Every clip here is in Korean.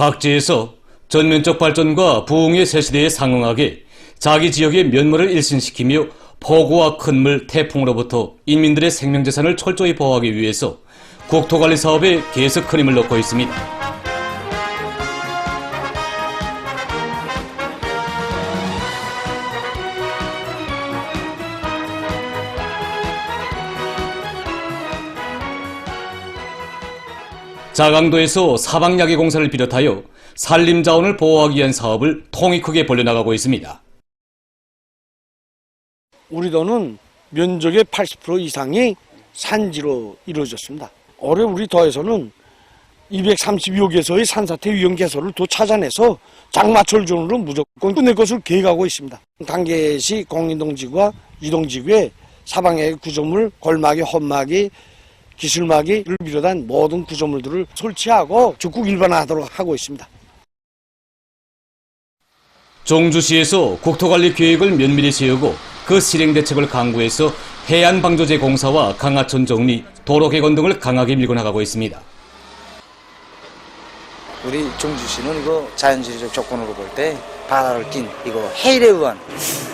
각지에서 전면적 발전과 부흥의 새 시대에 상응하게 자기 지역의 면모를 일신시키며 폭우와 큰 물, 태풍으로부터 인민들의 생명재산을 철저히 보호하기 위해서 국토관리 사업에 계속 큰 힘을 넣고 있습니다. 자강도에서 사방야기 공사를 비롯하여 산림자원을 보호하기 위한 사업을 통이 크게 벌려나가고 있습니다. 우리 도는 면적의 80% 이상이 산지로 이루어졌습니다. 올해 우리 도에서는 232호 개소의 산사태 위험 개소를 또 찾아내서 장마철 존으로 무조건 끝낼 것을 계획하고 있습니다. 강계시 공인동지구와 이동지구에 사방의 구조물, 골막이, 헛막이, 기술막이 를 비롯한 모든 구조물들을 설치하고 적극 일반화하도록 하고 있습니다. 종주시에서 국토관리 계획을 면밀히 세우고 그 실행 대책을 강구해서 해안 방조제 공사와 강하천 정리, 도로 개건 등을 강하게 밀고 나가고 있습니다. 우리 종주시는 이거 자연지리적 조건으로 볼 때 바다를 낀 이거 해일에 의한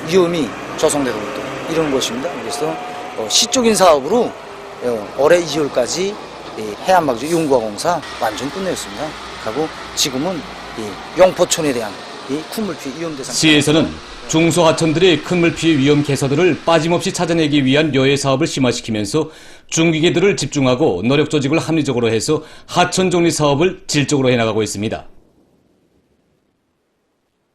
위험이 조성되고 있다 이런 것입니다. 그래서 어, 시적인 사업으로 어, 올해 2월까지 해안방지 용구화공사 완전 끝냈습니다. 하고 지금은 이 용포촌에 대한 이큰 물피 위험 대상 시에서는 중소하천들의 큰물 피해 위험 개서들을 빠짐없이 찾아내기 위한 여해 사업을 심화시키면서 중기계들을 집중하고 노력 조직을 합리적으로 해서 하천 정리 사업을 질적으로 해나가고 있습니다.